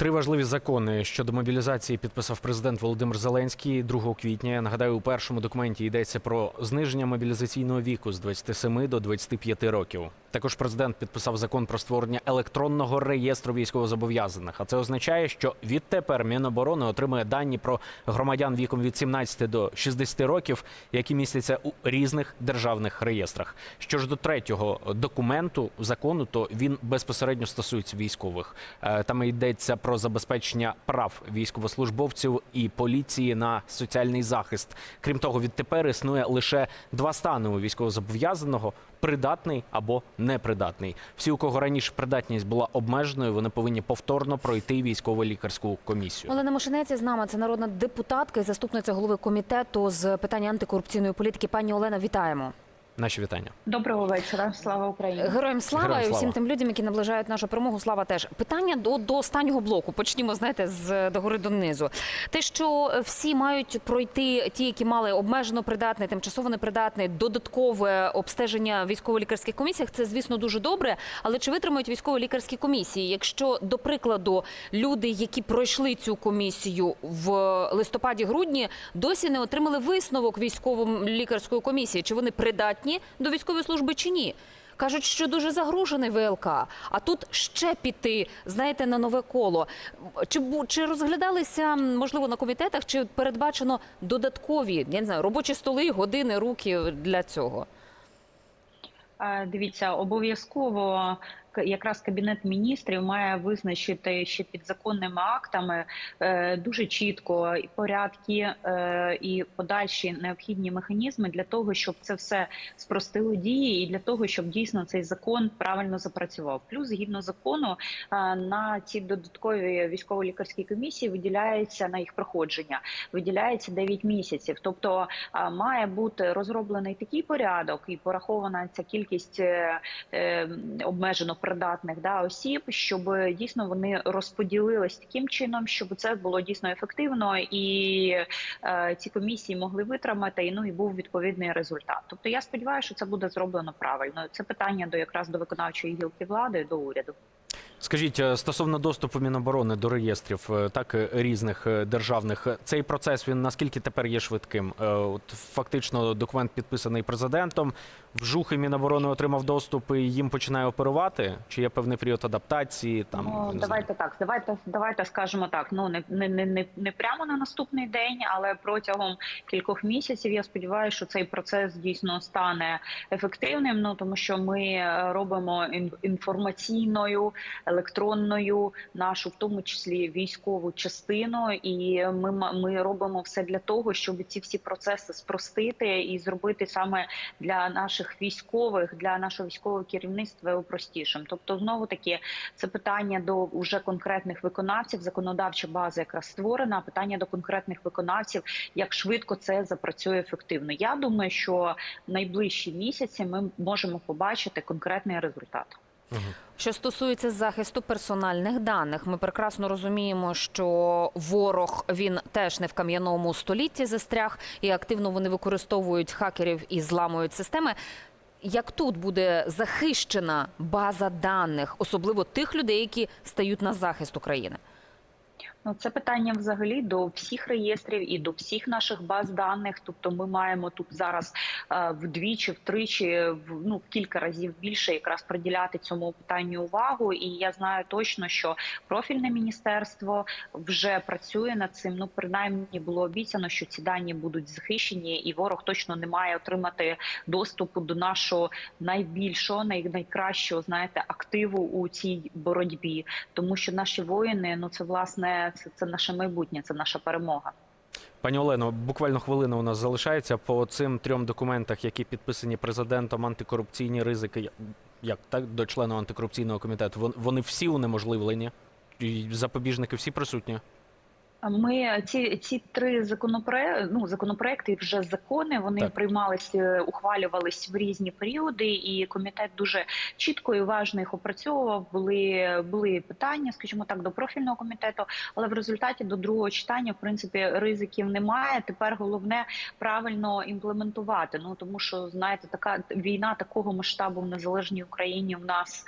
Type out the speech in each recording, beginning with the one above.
Три важливі закони щодо мобілізації підписав президент Володимир Зеленський 2 квітня. Я нагадаю, у першому документі йдеться про зниження мобілізаційного віку з 27 до 25 років. Також президент підписав закон про створення електронного реєстру військовозобов'язаних. А це означає, що відтепер Міноборони отримує дані про громадян віком від 17 до 60 років, які містяться у різних державних реєстрах. Що ж до третього документу закону, то він безпосередньо стосується військових. Е, Там йдеться про забезпечення прав військовослужбовців і поліції на соціальний захист. Крім того, відтепер існує лише два стани у військовозобов'язаного придатний або непридатний. Всі, у кого раніше придатність була обмеженою, вони повинні повторно пройти військово-лікарську комісію. Олена Мошенець з нами. Це народна депутатка і заступниця голови комітету з питань антикорупційної політики. Пані Олена, вітаємо. Наші вітання. Доброго вечора, слава Україні. Героям слава Героям і всім слава. тим людям, які наближають нашу перемогу. Слава теж питання до, до останнього блоку. Почнімо, знаєте, з догори донизу. Те, що всі мають пройти, ті, які мали обмежено придатний, тимчасово непридатний, додаткове обстеження військово-лікарських комісіях, це звісно дуже добре. Але чи витримають військово-лікарські комісії? Якщо до прикладу люди, які пройшли цю комісію в листопаді-грудні, досі не отримали висновок військово-лікарської комісії, чи вони придатні до військової служби чи ні? Кажуть, що дуже загружений ВЛК, а тут ще піти, знаєте, на нове коло. Чи чи розглядалися можливо на комітетах, чи передбачено додаткові я не знаю, робочі столи, години, руки для цього? Е, Дивіться, обов'язково якраз кабінет міністрів має визначити ще підзаконними актами е, дуже чітко порядки е, і подальші необхідні механізми для того, щоб це все спростило дії, і для того, щоб дійсно цей закон правильно запрацював. Плюс згідно закону е, на ці додаткові військово-лікарські комісії виділяється на їх проходження, виділяється 9 місяців. Тобто має бути розроблений такий порядок і порахована ця кількість обмежено придатних да, осіб, щоб дійсно вони розподілились таким чином, щоб це було дійсно ефективно і е, ці комісії могли витримати. І ну і був відповідний результат. Тобто я сподіваюся, що це буде зроблено правильно. Це питання до якраз до виконавчої гілки влади, до уряду. Скажіть е, стосовно доступу Міноборони до реєстрів е, так е, різних державних, цей процес він наскільки тепер є швидким? От фактично документ підписаний президентом. Вжух і Міноборони отримав доступ і їм починає оперувати? Чи є певний період адаптації? Там Ну, знаю. давайте так. Давайте давайте скажемо так. Ну не не, не, не, не прямо на наступний день, але протягом кількох місяців я сподіваюся, що цей процес дійсно стане ефективним. Ну тому що ми робимо ін- інформаційною електронною нашу, в тому числі військову частину, і ми ми робимо все для того, щоб ці всі процеси спростити і зробити саме для наших військових, для нашого військового керівництва простішим. Тобто, знову таки, це питання до уже конкретних виконавців. Законодавча база якраз створена. Питання до конкретних виконавців, як швидко це запрацює ефективно. Я думаю, що найближчі місяці ми можемо побачити конкретний результат. Що стосується захисту персональних даних, ми прекрасно розуміємо, що ворог він теж не в кам'яному столітті застряг, і активно вони використовують хакерів і зламують системи. Як тут буде захищена база даних, особливо тих людей, які стають на захист України? Ну, це питання взагалі до всіх реєстрів і до всіх наших баз даних. Тобто, ми маємо тут зараз е, вдвічі, втричі, в ну в кілька разів більше якраз приділяти цьому питанню увагу. І я знаю точно, що профільне міністерство вже працює над цим. Ну, принаймні було обіцяно, що ці дані будуть захищені, і ворог точно не має отримати доступу до нашого найбільшого, най, найкращого, знаєте, активу у цій боротьбі, тому що наші воїни, ну це власне це, це наше майбутнє, це наша перемога. Пані Олено, буквально хвилина у нас залишається по цим трьом документах, які підписані президентом, антикорупційні ризики. Як так до члену антикорупційного комітету? Вони всі унеможливлені, запобіжники всі присутні. Ми ці ці три законопроекти, ну законопроекти, вже закони. Вони Так. приймались, е, ухвалювались в різні періоди, і комітет дуже чітко і уважно їх опрацьовував. Були були питання, скажімо так, до профільного комітету, але в результаті до другого читання, в принципі, ризиків немає. Тепер головне правильно імплементувати. Ну тому що знаєте, така війна такого масштабу в незалежній Україні в нас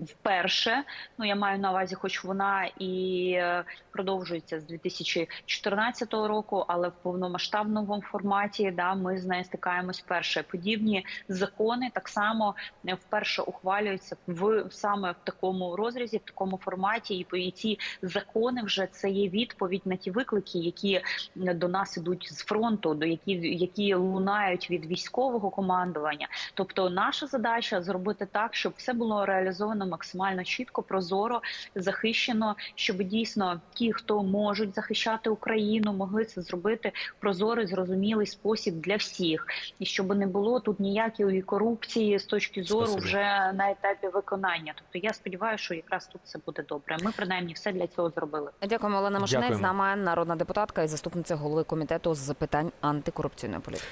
вперше. Ну я маю на увазі, хоч вона і е, продовжується з 2014 року, але в повномасштабному форматі да ми з нею стикаємось вперше. Подібні закони так само е, вперше ухвалюються в саме в такому розрізі, в такому форматі, і по- ці закони вже це є відповідь на ті виклики, які до нас ідуть з фронту, до які, які лунають від військового командування. Тобто, наша задача зробити так, щоб все було реалізовано максимально чітко, прозоро, захищено, щоб дійсно ті, хто можуть захищати Україну, могли це зробити прозорий, зрозумілий спосіб для всіх, і щоб не було тут ніякої корупції з точки зору Спасибі. вже на етапі виконання. Тобто, я сподіваюся, що якраз тут все буде добре. Ми принаймні все для цього зробили. Дякуємо, Олена Машинець. З Дякуємо. нами народна депутатка і заступниця голови комітету з питань антикорупційної політики.